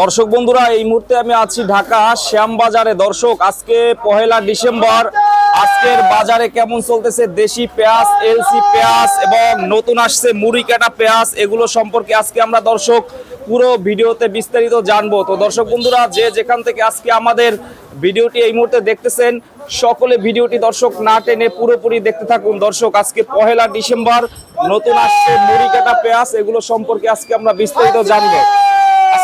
দর্শক বন্ধুরা, এই মুহূর্তে আমি আছি ঢাকা শ্যামবাজারে। দর্শক, আজকে পহেলা ডিসেম্বর। আজকের বাজারে কেমন চলতেছে? দেশি পেঁয়াজ, এলসি পেঁয়াজ এবং নতুন আসছে মুড়ি, কাটা পেঁয়াজ, এগুলো সম্পর্কে আজকে আমরা দর্শক পুরো ভিডিওতে বিস্তারিত জানব। তো দর্শক বন্ধুরা, যে যেখান থেকে আজকে আমাদের ভিডিওটি এই মুহূর্তে দেখতেছেন, সকলে ভিডিওটি দর্শক না টেনে পুরোপুরি দেখতে থাকুন। দর্শক, আজকে পহেলা ডিসেম্বর, নতুন আসছে মুড়ি, কাটা পেঁয়াজ, এগুলো সম্পর্কে আজকে আমরা বিস্তারিত জানব।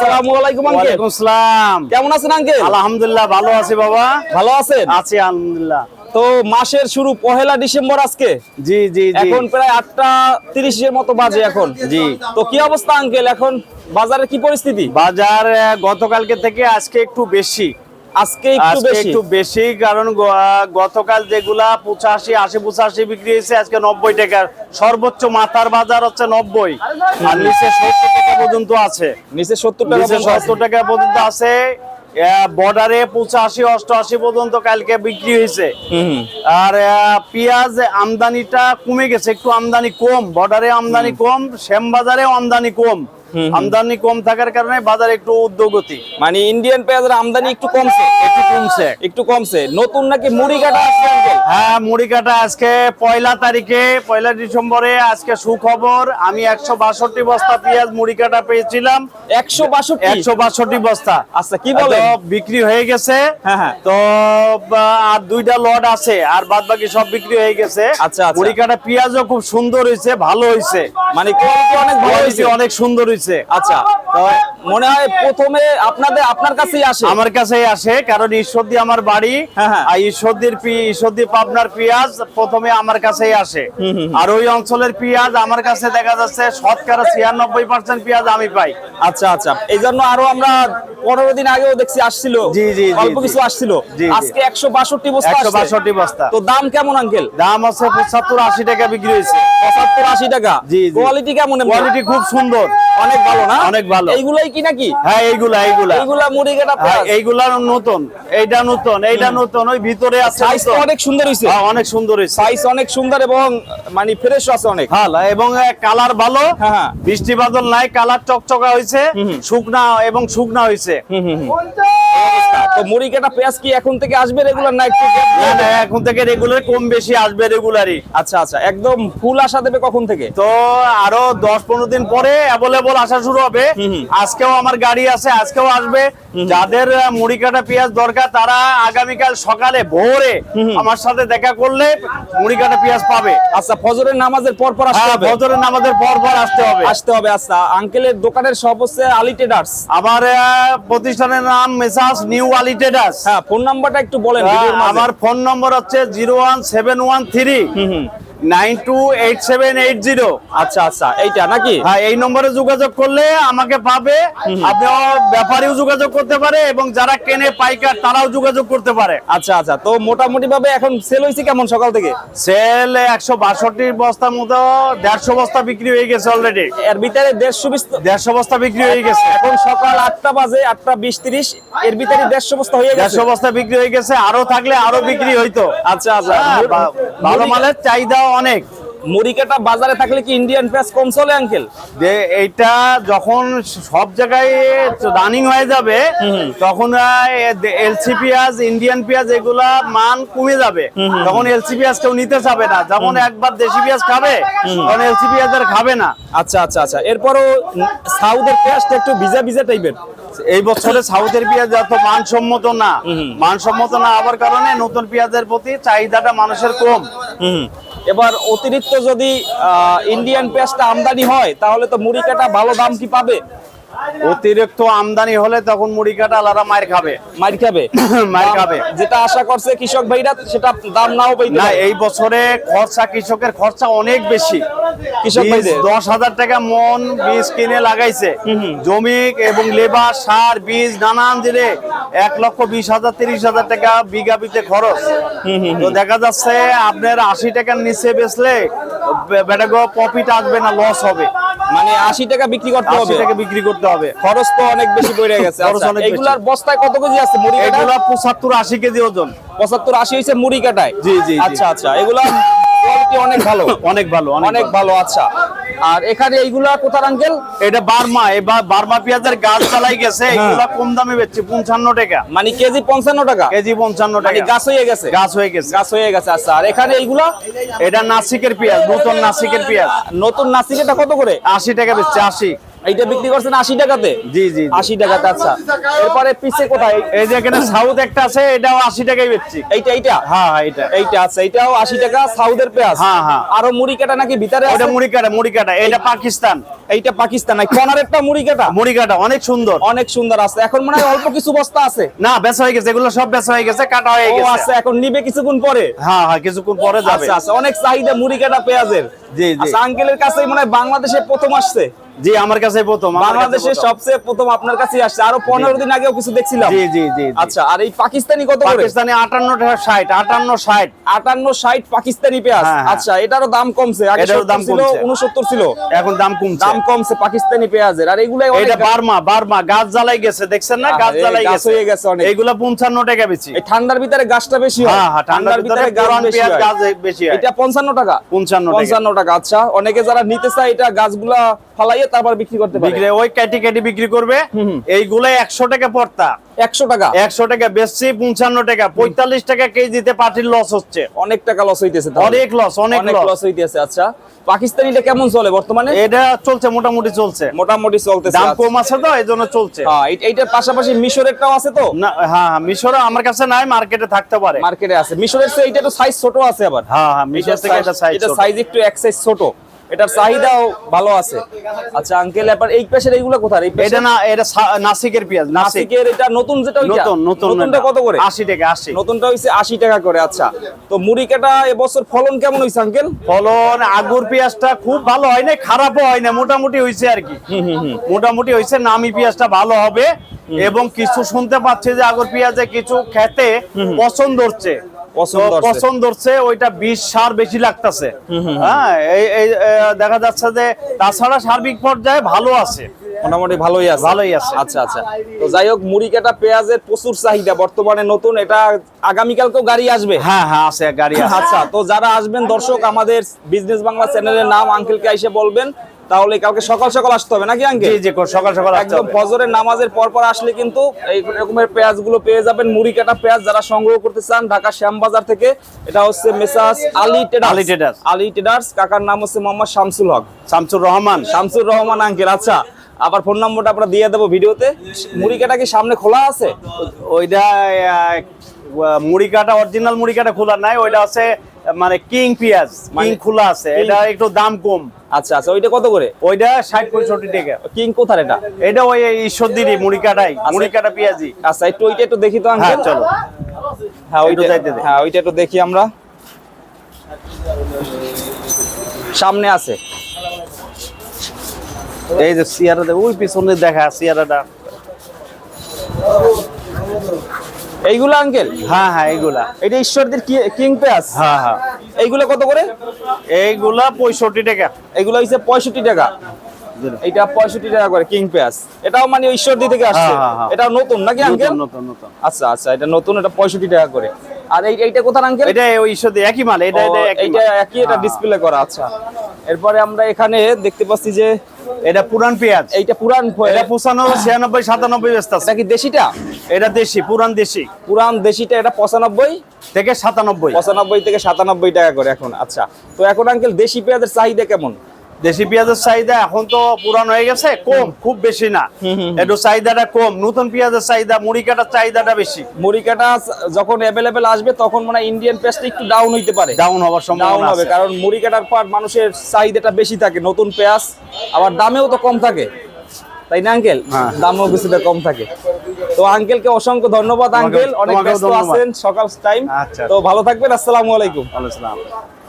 আসসালামু আলাইকুম আঙ্কেল ওয়ালাইকুম আসসালাম। কেমন আছেন আঙ্কেল আলহামদুলিল্লাহ ভালো আছি বাবা। ভালো আছেন? আছি আলহামদুলিল্লাহ। তো মাসের শুরু পহেলা ডিসেম্বর আজকে? জি জি এখন প্রায় আটটা তিরিশের মতো বাজে এখন। জি। তো কি অবস্থা আঙ্কেল এখন বাজারের কি পরিস্থিতি? বাজার গতকালকে থেকে আজকে একটু বেশি। আজকে একটু বেশি। একটু বেশি কারণ গতকাল যেগুলা পঁচাশি আশি পঁচাশি বিক্রি হয়েছে আজকে নব্বই টাকার। সর্বোচ্চ মাথার বাজার হচ্ছে নব্বই। আর নিচে সত্তর টাকা পর্যন্ত আছে। নিচে সত্তর টাকা পর্যন্ত আছে। সত্তর টাকা পর্যন্ত আছে। বর্ডারে পঁচাশি অষ্টআশি পর্যন্ত কালকে বিক্রি হয়েছে। আর পেঁয়াজ আমদানিটা কমে গেছে একটু আমদানি কম। বর্ডারে আমদানি কম শ্যাম বাজারে আমদানি কম। আমদানি কম থাকার কারণে বাজার একটু উদ্যোগতি। মানে ইন্ডিয়ান পেঁয়াজের আমদানি একটু কমছে। একটু কমছে। একটু কমছে। নতুন নাকি মুড়ি কাটা আসছে হ্যাঁ মুড়ি কাটা আজকে পয়লা তারিখে পয়লা ডিসেম্বরে আজকে সুখবর। আমি একশো বাষট্টি বস্তা পেঁয়াজ মুড়ি কাটা পেয়েছিলাম। একশো বাষট্টি? একশো বাষট্টি বস্তা। আচ্ছা কি বলে বিক্রি হয়ে গেছে। হ্যাঁ, হ্যাঁ। তো আর দুইটা লট আছে আর বাদ বাকি সব বিক্রি হয়ে গেছে। আচ্ছা, আচ্ছা। মুড়ি কাটা পেঁয়াজও খুব সুন্দর হয়েছে ভালো হয়েছে। মানে কোয়ালিটি অনেক ভালো হয়েছে। অনেক সুন্দর হয়েছে। আচ্ছা তো মনে হয় প্রথমে আপনাদের আপনার কাছেই আসে। আমার কাছেই আসে কারণ ঈশ্বরদী আমার বাড়ি। হ্যাঁ, হ্যাঁ। আর ঈশ্বরদীর পি- পাবনার পেঁয়াজ প্রথমে আমার কাছেই আসে। আর ওই অঞ্চলের পেঁয়াজ আমার কাছে দেখা যাচ্ছে শতকরা ছিয়ানব্বই পার্সেন্ট পেঁয়াজ আমি পাই। আচ্ছা আচ্ছা। এই জন্য আরও আমরা পনেরো দিন আগেও দেখছি আসছিল। জি, জি, অল্প কিছু আসছিল। আজকে একশো বাষট্টি বস্তা একশো বাষট্টি বস্তা। তো দাম কেমন আঙ্কেল? দাম আছে পঁচাত্তর আশি টাকা বিক্রি হয়েছে। পঁচাত্তর আশি টাকা। জি। কোয়ালিটি কেমন কোয়ালিটি খুব সুন্দর। অনেক ভালো না? অনেক ভালো। এইগুলাই কি নাকি? হ্যাঁ এইগুলা এইগুলা। এইগুলা মুড়ি কাটা হ্যাঁ, এইগুলা নতুন এইটা নতুন এইটা নতুন ওই ভিতরে আছে সাইজ। অনেক সুন্দর হয়েছে হ্যাঁ, অনেক সুন্দর হইছে। সাইজ অনেক সুন্দর এবং মানে ফ্রেশ আছে অনেক। ভালো এবং কালার ভালো। হ্যাঁ, হ্যাঁ। বৃষ্টি বাদল নাই কালার চকচকা হয়েছে শুকনা এবং শুকনা হুম, হুম। তো মুড়ি কাটা পেঁয়াজ কি এখন থেকে আসবে রেগুলার না একটু না না এখন থেকে রেগুলার কম বেশি আসবে রেগুলারই আচ্ছা আচ্ছা একদম ফুল আসা দেবে কখন থেকে? তো আরও দশ পনেরো দিন পরে অ্যাভেলেবল আসা শুরু হবে। আজকেও আমার গাড়ি আছে আজকেও আসবে। যাদের মুড়ি কাটা পেঁয়াজ দরকার তারা আগামীকাল সকালে ভোরে আমার সাথে দেখা করলে মুড়ি কাটা পেঁয়াজ পাবে। আচ্ছা ফজরের নামাজের পর পর আসতে হ্যাঁ হবে? ফজরের নামাজের পর পর আসতে হবে। আসতে হবে আচ্ছা। আঙ্কেলের দোকানের সব হচ্ছে আলি ট্রেডার্স? আমার প্রতিষ্ঠানের নাম মেসাস নিউ আলি ট্রেডার্স। হ্যাঁ ফোন নাম্বারটা একটু বলেন আহ, আমার ফোন নম্বর হচ্ছে zero one seven one three. Nine two eight seven eight zero. আচ্ছা আচ্ছা এইটা নাকি? হ্যাঁ এই নম্বরে যোগাযোগ করলে আমাকে পাবে। আপনি ব্যাপারীও যোগাযোগ করতে পারে এবং যারা কেনে পাইকার তারাও যোগাযোগ করতে পারে। আচ্ছা আচ্ছা তো মোটামুটি ভাবে এখন সেল হয়েছে কেমন সকাল থেকে? সেল একশো বাষট্টি বস্তার মতো দেড়শো বস্তা বিক্রি হয়ে গেছে অলরেডি এর ভিতরে দেড়শো দেড়শো বস্তা বিক্রি হয়ে গেছে। এখন সকাল আটটা বাজে আটটা বিশ তিরিশ এর ভিতরে দেড়শো বস্তা হয়ে গেছে। দেড়শো বস্তা বিক্রি হয়ে গেছে আরও থাকলে আরও বিক্রি হইতো। আচ্ছা আচ্ছা হ্যাঁ, ভালো মালের চাহিদা অনেক। মুড়ি কাটা বাজারে থাকলে কি ইন্ডিয়ান পেঁয়াজ কম চলে আঙ্কেল যে এইটা যখন সব জায়গায় রানিং হয়ে যাবে তখন এলসি পেঁয়াজ ইন্ডিয়ান পেঁয়াজ এগুলা মান কমে যাবে। তখন এলসি পেঁয়াজ কেউ নিতে চাবে না। যখন একবার দেশি পেঁয়াজ খাবে তখন এলসি পেঁয়াজ আর খাবে না। আচ্ছা আচ্ছা আচ্ছা। এরপরও সাউথের পেঁয়াজটা একটু ভিজা ভিজা টাইপের এই বছরে সাউথের পেঁয়াজ এত মানসম্মত না। মানসম্মত না হওয়ার কারণে নতুন পেঁয়াজের প্রতি চাহিদাটা মানুষের কম। এবার অতিরিক্ত যদি আহ, ইন্ডিয়ান পেঁয়াজটা আমদানি হয় তাহলে তো মুড়ি কাটা ভালো দাম কি পাবে? অতিরিক্ত আমদানি হলে তখন মুড়ি কাটা আলাদা মায়ের খাবে। মার খাবে? মায়ের খাবে। যেটা আশা করছে কৃষক ভাইরা সেটা দাম নাও পাইতে না এই বছরে খরচা কৃষকের খরচা অনেক বেশি। কৃষক ভাইদের। দশ হাজার টাকা মন বীজ কিনে লাগাইছে। জমি এবং লেবার সার বীজ নানান দিলে এক লক্ষ বিশ হাজার তিরিশ হাজার টাকা বিঘা বিতে খরচ। তো দেখা যাচ্ছে আপনার আশি টাকার নিচে বেচলে বেটাগো প্রফিট আসবে না লস হবে। মানে আশি টাকা বিক্রি করতে হবে হবে। টাকা বিক্রি করতে হবে। খরচ তো অনেক বেশি পড়ে গেছে। আচ্ছা, এগুলার বস্তায় কত কেজি আছে? মুড়ি কাটা? এগুলো পঁচাত্তর আশি কেজি ওজন। 75 80 হইছে মুড়ি কাটায়। জি, জি। আচ্ছা আচ্ছা এগুলা কোয়ালিটি অনেক ভালো। অনেক ভালো অনেক ভালো আচ্ছা। আর এখানে এইগুলা কোথার আঙ্কেল? এটা বার্মা এবার বার্মা পেঁয়াজের গাছ চালাই গেছে এগুলা কম দামে বেচছি পঞ্চান্ন টাকা। মানে কেজি পঞ্চান্ন টাকা? কেজি পঞ্চান্ন মানে টাকা। গাছ হয়ে গেছে? গাছ হয়ে গেছে। গাছ হয়ে গেছে আচ্ছা। আর এখানে এইগুলা? এটা নাসিকের পেঁয়াজ নতুন নাসিকের পেঁয়াজ। নতুন নাসিকের কত করে? আশি টাকা বেচছে আশি। এইটা বিক্রি করছেন আশি টাকাতে? জি জি জি। আশি টাকাতে আচ্ছা। এরপরে পিছে কোথায়? এই যে এখানে সাউথ একটা আছে এটাও আশি টাকাই বেচছি। এইটা এইটা? হ্যাঁ হ্যাঁ এটা এইটা আছে এইটাও আশি টাকা সাউথের পেঁয়াজ। হ্যাঁ, হ্যাঁ। আরও মুড়ি কাটা নাকি ভিতরে ওটা মুড়ি কাটা মুড়ি কাটা এটা পাকিস্তান। এইটা পাকিস্তান এই কর্নারেরটা মুড়ি কাটা মুড়ি কাটা অনেক সুন্দর। অনেক সুন্দর আছে। এখন মনে হয় অল্প কিছু বস্তা আছে। না বেচা হয়ে গেছে এগুলো সব বেচা হয়ে গেছে কাটা হয়ে গেছে। আচ্ছা এখন নিবে কিছুক্ষণ পরে। হ্যাঁ হ্যাঁ কিছুক্ষণ পরে যাবে। আচ্ছা আচ্ছা অনেক চাহিদা মুড়ি কাটা পেঁয়াজের। জি, জি। আচ্ছা আঙ্কেলের কাছেই মনে হয় বাংলাদেশে প্রথম আসছে। জি আমার কাছে প্রথম বাংলাদেশে সবচেয়ে প্রথম আপনার কাছে আসছে। আরও পনেরো দিন আগেও কিছু দেখছিলাম। জি জি জি। আচ্ছা আর এই পাকিস্তানি কত পাকিস্তানি আটান্ন ষাট আটান্ন ষাট। আটান্ন ষাট পাকিস্তানি পেঁয়াজ। হ্যাঁ, হ্যাঁ। আচ্ছা এটারও দাম কমছে। আগে দাম ছিল উনসত্তর ছিল। এখন দাম কমছে। দাম কমছে পাকিস্তানি পেঁয়াজের আর এগুলাই এটা বার্মা বার্মা গাছ জ্বালাই গেছে দেখছেন না? গাছ জ্বালাই গাছ হয়ে গেছে অনেক। টাকা বেশি। এই ঠান্ডার ভিতরে গাছটা বেশি হয়। হ্যাঁ ঠান্ডার ভিতরে গাছ বেশি হয়। বেশি এটা পঞ্চান্ন টাকা। পঞ্চান্ন টাকা। পঞ্চান্ন টাকা আচ্ছা। অনেকে যারা নিতে চায় এটা গাছগুলা ফালাইয়ে তারপর বিক্রি করতে পারে। বিক্রি ওই কেটে কেটে বিক্রি করবে। এইগুলা একশো টাকা পড়তা একশো টাকা। একশো টাকা বেচছি পঞ্চান্ন টাকা। পঁয়তাল্লিশ টাকা কেজিতে পাটির লস হচ্ছে। অনেক টাকা লস হইতেছে তাহলে। অনেক লস অনেক লস লস হইতেছে আচ্ছা। পাকিস্তানিটা কেমন চলে বর্তমানে? এটা চলছে মোটামুটি চলছে। মোটামুটি চলতেছে দাম আচ্ছা। কম আছে তো এই জন্য চলছে। হ্যাঁ এইটা এইটার পাশাপাশি মিশরেরটাও আছে তো? না হ্যাঁ হ্যাঁ মিশরে আমার কাছে নাই মার্কেটে থাকতে পারে। মার্কেটে আছে। মিশরের চেয়ে এইটা তো সাইজ ছোট আছে আবার। হ্যাঁ হ্যাঁ মিশর থেকে এটা সাইজ এটা সাইজ একটু এক সাইজ ছোট। এটার চাহিদাও ভালো আছে। আচ্ছা আঙ্কেল এবার এই পেশের এইগুলো কোথায়? এই এটা না এটা নাসিকের পেঁয়াজ নাসিকের এটা নতুন যেটা নতুন নতুন নতুনটা কত করে? আশি টাকা আশি। নতুনটা হইছে আশি টাকা করে আচ্ছা। তো মুড়ি কাটা এবছর ফলন কেমন হইছে আঙ্কেল ফলন আগুর পেঁয়াজটা খুব ভালো হয় না খারাপও হয় না মোটামুটি হয়েছে আর কি। মোটামুটি হয়েছে নামি পেঁয়াজটা ভালো হবে। এবং কিছু শুনতে পাচ্ছি যে আগর পেঁয়াজে কিছু খেতে পছন্দ হচ্ছে। পছন্দ হচ্ছে। ওইটা বিষ সার বেশি লাগতেছে। হ্যাঁ এই দেখা যাচ্ছে যে তাছাড়া সার্বিক পর্যায়ে ভালো আছে। মোটামুটি ভালোই আছে। ভালোই আছে। আচ্ছা আচ্ছা। তো যাই হোক মুড়ি কাটা পেঁয়াজের প্রচুর চাহিদা। বর্তমানে নতুন এটা আগামীকালকেও গাড়ি আসবে? হ্যাঁ হ্যাঁ আছে গাড়ি আচ্ছা তো যারা আসবেন দর্শক আমাদের বিজনেস বাংলা চ্যানেলের নাম আঙ্কেলকে এসে বলবেন। তাহলে কালকে সকাল সকাল আসতে হবে নাকি জি আঙ্কেল জি সকাল সকাল একদম ফজরের নামাজের পর পর আসলে কিন্তু এই রকমের পেঁয়াজগুলো পেয়ে যাবেন। মুড়ি কাটা পেঁয়াজ যারা সংগ্রহ করতে চান ঢাকা শ্যামবাজার থেকে এটা হচ্ছে Messrs Ali traders Ali traders. Ali traders কাকার নাম হচ্ছে মোহাম্মদ শামসুল হক। শামসুর রহমান। শামসুর রহমান আঙ্কেল আচ্ছা আবার ফোন নম্বরটা আমরা দিয়ে দেবো ভিডিওতে। মুড়ি কাটা কি সামনে খোলা আছে? ওইটা মুড়ি কাটা অরিজিনাল মুড়ি কাটা খোলা নাই ওইটা আছে মানে কিং পেঁয়াজ কিং মানে- খোলা আছে এটা একটু দাম কম। আচ্ছা আচ্ছা ওইটা কত করে? ওইটা ষাট পঁয়ষট্টি টাকা। কিং কোথার এটা? এটা ওই ঈশ্বরদিরই মুড়ি কাটাই মুড়ি কাটা পেঁয়াজি। আচ্ছা একটু ওইটা একটু দেখি তো হ্যাঁ চলো। হ্যাঁ ওইটা যাইতে হ্যাঁ ওইটা একটু দেখি আমরা। সামনে আছে। এই যে সিয়ারাটা ওই পিছনে দেখা সিয়ারাটা। এইগুলো আঙ্কেল? হ্যাঁ হ্যাঁ এইগুলা। এটা ঈশ্বরদের কিং পেঁয়াজ হ্যাঁ হ্যাঁ। এইগুলো কত করে? এইগুলা পঁয়ষট্টি টাকা। হচ্ছে পঁয়ষট্টি টাকা। এইটা পঁয়ষট্টি টাকা করে কিং পেঁয়াজ এটাও মানে ঈশ্বরদী থেকে আসছে। হ্যাঁ, হ্যাঁ, হ্যাঁ। নতুন নাকি আঙ্কেল? নতুন নতুন। আচ্ছা আচ্ছা এটা নতুন এটা পঁয়ষট্টি টাকা করে। আর এইটা আঙ্কেল? এটা ওই ঈশ্বরদী একই মাল এটা একই এটা ডিসপ্লে করা আচ্ছা। এরপরে আমরা এখানে দেখতে পাচ্ছি যে এটা পুরান পেঁয়াজ। এইটা পুরান এটা পঁচানব্বই ছিয়ানব্বই সাতানব্বই ব্যস্ত আছে। এটা কি দেশিটা? এটা দেশি পুরান দেশি। পুরান দেশিটা এটা পঁচানব্বই? থেকে সাতানব্বই। পঁচানব্বই থেকে সাতানব্বই টাকা করে এখন আচ্ছা। তো এখন আঙ্কেল দেশি পেঁয়াজের চাহিদা কেমন? দেশি পেঁয়াজের চাহিদা এখন তো পুরান হয়ে গেছে কম খুব বেশি না। একটু চাহিদাটা কম নতুন পেঁয়াজের চাহিদা মুড়ি কাটার চাহিদাটা বেশি। মুড়ি কাটা যখন অ্যাভেলেবেল আসবে তখন মানে ইন্ডিয়ান পেঁয়াজটা একটু ডাউন হইতে পারে। ডাউন হওয়ার ডাউন সম্ভাবনা হবে কারণ মুড়ি কাটার পর মানুষের চাহিদাটা বেশি থাকে নতুন পেঁয়াজ আবার দামেও তো কম থাকে। তাই না আঙ্কেল হ্যাঁ। দামও কিছুটা কম থাকে। তো আঙ্কেলকে অসংখ্য ধন্যবাদ আঙ্কেল অনেক ব্যস্ত আছেন সকাল টাইম আচ্ছা। তো ভালো থাকবেন আসসালামু আলাইকুম। আলোচনা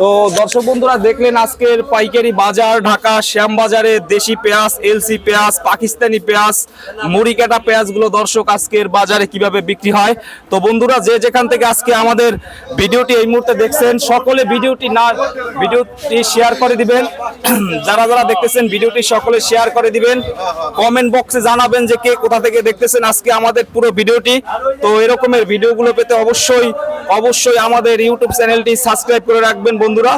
তো দর্শক বন্ধুরা, দেখলেন আজকের পাইকারি বাজার, ঢাকা শ্যাম বাজারে দেশি পেঁয়াজ, এলসি পেঁয়াজ, পাকিস্তানি পেঁয়াজ মুড়ি কাটা পেঁয়াজগুলো দর্শক আজকের বাজারে কীভাবে বিক্রি হয়। তো বন্ধুরা, যে যেখান থেকে আজকে আমাদের ভিডিওটি এই মুহূর্তে দেখছেন, সকলে ভিডিওটি না, ভিডিওটি শেয়ার করে দিবেন। যারা যারা দেখতেছেন, ভিডিওটি সকলে শেয়ার করে দিবেন। কমেন্ট বক্সে জানাবেন যে কে কোথা থেকে দেখতেছেন আজকে আমাদের পুরো ভিডিওটি। তো এরকমের ভিডিওগুলো পেতে অবশ্যই অবশ্যই আমাদের ইউটিউব চ্যানেলটি সাবস্ক্রাইব করে রাখবেন বন্ধুরা।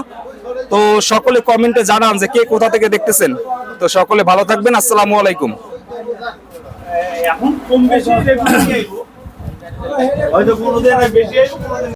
তো সকলে কমেন্টে জানান যে কে কোথা থেকে দেখতেছেন। তো সকলে ভালো থাকবেন, আসসালামু আলাইকুম।